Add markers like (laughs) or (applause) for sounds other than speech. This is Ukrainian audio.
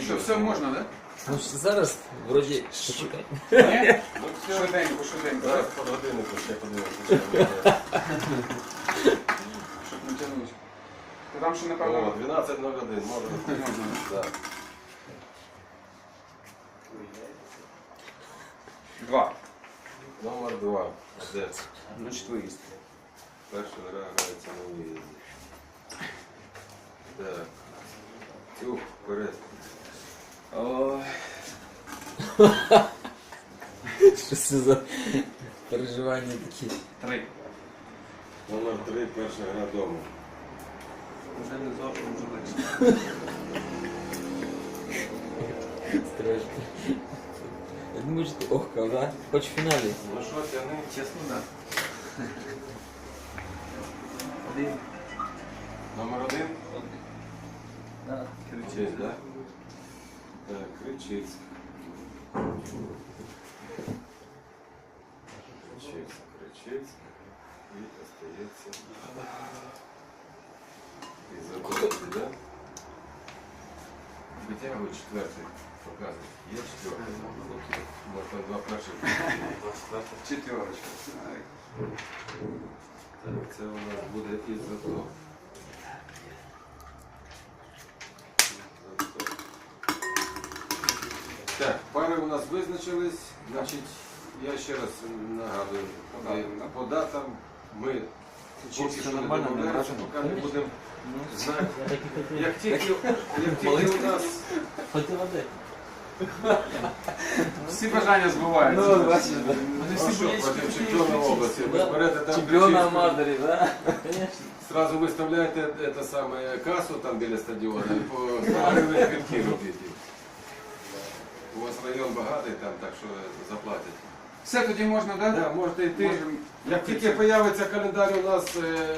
Що, все можна, так? Ну ж зараз вроді почекай. Ні? Ну все, Швиденько, швиденько. зараз по годиннику ще подивимося. Щоб не тягнути. То там ще, О, напевно, 12.01, можна. можна. Так. Два. Номер 2. Одеса. Значить, виїзд. Перша гра грається на виїзді. Так. Тюх, вперед. Ой. Що це за переживання такі? Три. Номер 3, перша гра дома. Вже не зовсім вже легше. Страшно. Я думаю, що ти ох, да? Хоч в фіналі. Ну що, тяни? Чесно, так. Один. Номер 1? Так. Кричить, да? Так, Кричицьк. Кричицьк, Кричицьк. І остається. І забудете, да? Витягуй четвертий. Показуй. Є четвертий. Може там два перших. Четверочка. Так, це у нас буде ізотоп. Ізотоп. Так, пари у нас визначились. Значить, я ще раз нагадую, По датам, да? по датам ми поки Все що не нормально, не домовляємося, разом? поки не будемо знати. Я так і хотів. Як тільки, як тільки у нас Хотів води. Всі бажання збуваються. Ну, бачиш, да. Вони ну, всі що, бояться проти кричити, чемпіона кричити. області, ви берете там Чемпіона Кричицьку, Амадорі, да? Конечно. Сразу выставляете это самое кассу там біля стадіону і по 100 гривень квитки (laughs) робите. У вас район багатий там, так що заплатять. Все тоді можна, так? Да, можете йти. Можемо. Як тільки появиться календар у нас е,